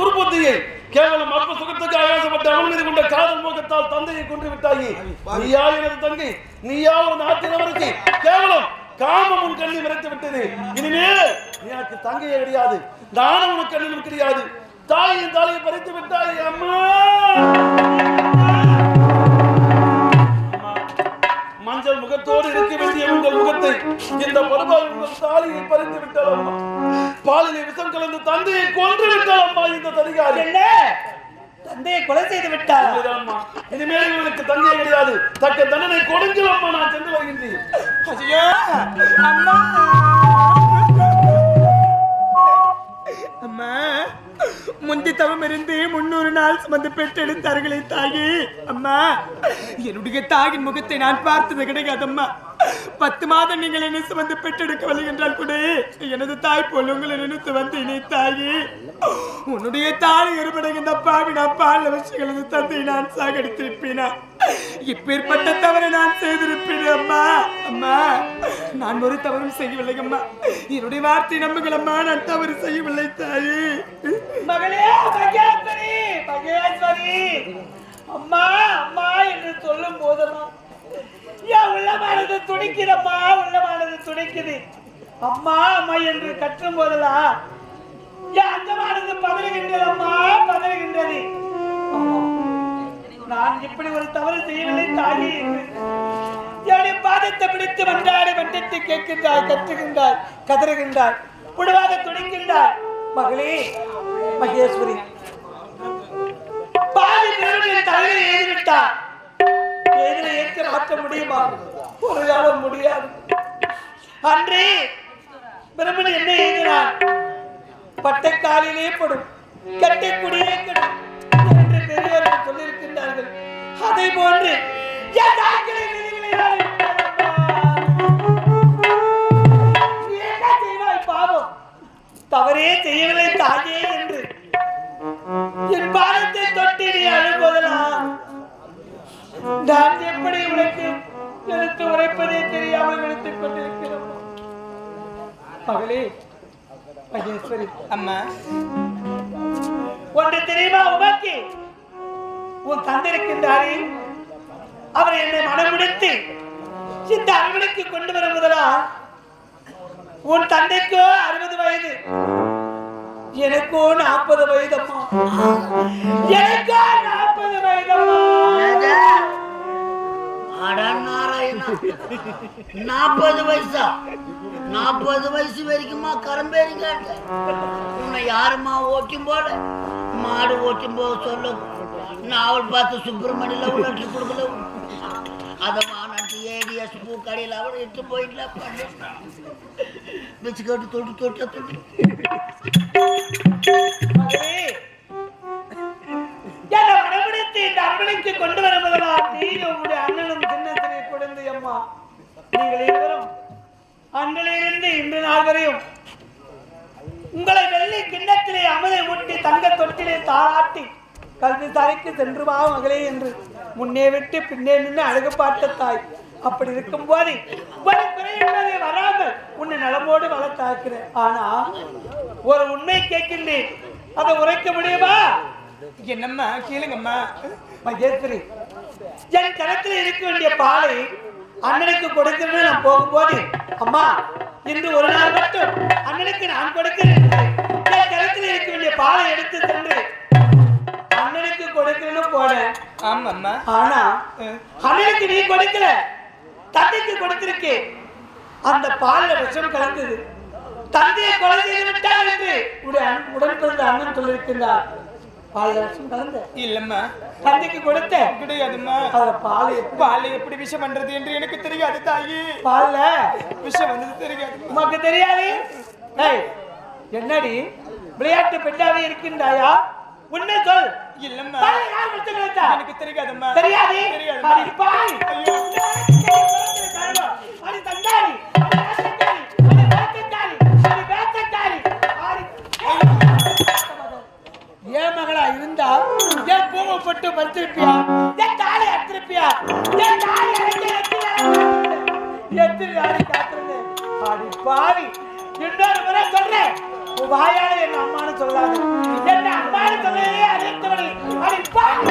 துர்புத்தியை கேவலம் அற்ப சுகத்துக்கு ஆயாசப்பட்ட அவன் மீது கொண்ட காதல் மோகத்தால் தந்தையை கொன்று விட்டாயி. நீயா எனது தங்கை நீயா ஒரு நாட்டினவருக்கு கேவலம் காமம் உன் கண்ணை மறைத்து விட்டது இனிமேல் எனக்கு தங்கையே கிடையாது தானம் உனக்கு கண்ணிலும் கிடையாது தாயின் தாலியை பறித்து விட்டாய் அம்மா. மஞ்சள் முகத்தோடு இருக்க வேண்டிய உங்கள் முகத்தை இந்த பருவாய் உங்கள் தாலியை பறித்து விட்டாள் அம்மா. பாலிலே விஷம் கலந்து தந்தையை கொன்று விட்டாள் அம்மா இந்த தனிகாரி என்ன? தந்தையை கொலை செய்து விட்டார் இனிமேல் இவனுக்கு தந்தை கிடையாது. தக்க தண்டனை கொடுங்கள் அம்மா நான் சென்று வருகின்றேன். ஐயோ அம்மா. அம்மா முந்தி தவம் இருந்து முன்னூறு நாள் சுமந்து பெற்றெடுத்தார்களே தாயி. அம்மா என்னுடைய தாயின் முகத்தை நான் பார்த்தது கிடையாது அம்மா பத்து மாதம் நீங்கள் என்ன சுமந்து பெற்றெடுக்கவில்லை என்றால் கூட எனது தாய் போல் உங்களை நினைத்து வந்தேனே தாயி. உன்னுடைய தாய் இருபடுகின்ற பாவி நான் பால் அவசியங்களது தந்தை நான் சாகடித்திருப்பேனா? இப்பேற்பட்ட தவறை நான் செய்திருப்பேன் அம்மா. அம்மா நான் ஒரு தவறும் செய்யவில்லை அம்மா. என்னுடைய வார்த்தை நம்புங்கள் அம்மா நான் தவறு செய்யவில்லை தாயி. மகளே மகேஸ்வரி மகேஸ்வரி. அம்மா அம்மா என்று சொல்லும் போதெல்லாம் என் உள்ளமானது உள்ளமானது துடிக்குது அம்மா அம்மா என்று கற்றும் போதெல்லாம் அந்தமானது பதறுகின்றது அம்மா பதறுகின்றது. நான் இப்படி ஒரு தவறு செய்யவில்லை தாயி என்று. என்னுடைய பாதத்தை பிடித்து மன்றாடி மன்றத்தை கேட்கின்றாய் கற்றுகின்றாய் கதறுகின்றாய் புடுவாக துடிக்கின்றாய் மகளே மகேஸ்வரி பாதி பெருமையின் தலையை எழுதிவிட்டார் எதிரை ஏற்க மாற்ற முடியுமா? ஒரு காலம் முடியாது. அன்றே பிரம்மன் என்ன எழுதினார் பட்டை காலிலே படும் கட்டைக்குடியே கெடும் என்று பெரியவர்கள் சொல்லியிருக்கின்றார்கள். அதை போன்று என் மகளே மகேஸ்வரி. அம்மா. ஒன்று தெரியுமா உனக்கு உன் தந்தை இருக்கின்றாரே அவர் என்னை மனமுடித்து இந்த அரவணைக்கு கொண்டு வர முதலா? உன் தந்தைக்கோ அறுபது வயது. எனக்கோ நாற்பது வயதம்மா. எனக்கோ நாற்பது வயதம்மா. அட நாராயணா நாற்பது வயசா? நாற்பது வயசு வரைக்குமா கரம்பேறி உன்னை யாருமா ஓட்டும் போல? மாடு ஓட்டும் போது சொல்ல நாவல் பார்த்து சுப்பிரமணியில உள்ள கொடுக்கல. அதமா நட்டு ஏடிஎஸ் பூ கடையில் அவள் இட்டு போயிடல வச்சு தொட்டு தொட்டு அரவணைக்கு கொண்டு வர நீங்க நீயும் உங்களுடைய அண்ணனும் சின்னத்தினை குழந்தை அம்மா. நீங்கள் இருவரும் அன்றிலிருந்து இன்று நாள் வரையும் உங்களை வெள்ளி கிண்ணத்திலே அமலை ஊட்டி தங்க தொட்டிலே தாராட்டி கல்வி தாய்க்கு சென்று வா மகளே என்று முன்னே விட்டு பின்னே நின்று அழகு பார்த்த தாய். அப்படி இருக்கும் போது ஒரு குறை வராமல் உன்னை நலமோடு வளர்த்தாக்குறேன் ஆனா ஒரு உண்மை கேட்கின்றேன். அதை உரைக்க முடியுமா? என்னம்மா கேளுங்கம்மா. மகேஸ்வரி என் கணத்தில் இருக்க வேண்டிய பாலை அண்ணனுக்கு கொடுக்கிறேன்னு நான் போகும்போது அம்மா இன்று ஒரு நாள் மட்டும் அண்ணனுக்கு நான் கொடுக்கிறேன் கணத்தில் இருக்க வேண்டிய பாலை எடுத்து சென்று அண்ணனுக்கு கொடுக்கிறேன்னு போனேன். ஆமாம்மா. ஆனா அண்ணனுக்கு நீ கொடுக்கல தந்தைக்கு கொடுத்திருக்கே. அந்த பால்ல விஷம் கலந்தது. தந்தையை கொலை செய்து விட்டார் என்று உடன் பிறந்த அண்ணன் சொல்லியிருக்கின்றார். கலந்த இல்லம்மா தந்தைக்கு கொடுத்த கிடையாதும்மா பால் பாலை எப்படி விஷம் பண்றது என்று எனக்கு தெரியாது தாயி பால்ல விஷம் வந்தது தெரியாது உமக்கு தெரியாது என்னடி விளையாட்டு பெண்ணாவே இருக்கின்றாயா உன்னை சொல் இல்லம்மா யார் வச்சு கிடைத்தா எனக்கு தெரியாதம்மா தெரியாது தெரியாதும்மா. அடி பாய் ஐயோ அடி தண்டாரி இங்க படுத்திருப்பியா என் தாலை எடுத்திருப்பியா? என் தாலை எத்தனை நாளை காத்திருந்தேன் அடி பாவி இன்னொரு முறை சொல்றேன். வாயால எங்க அம்மானு சொல்லாது. என்ன அம்மானு சொல்லவே அறிந்தவர்கள். அடி பாவி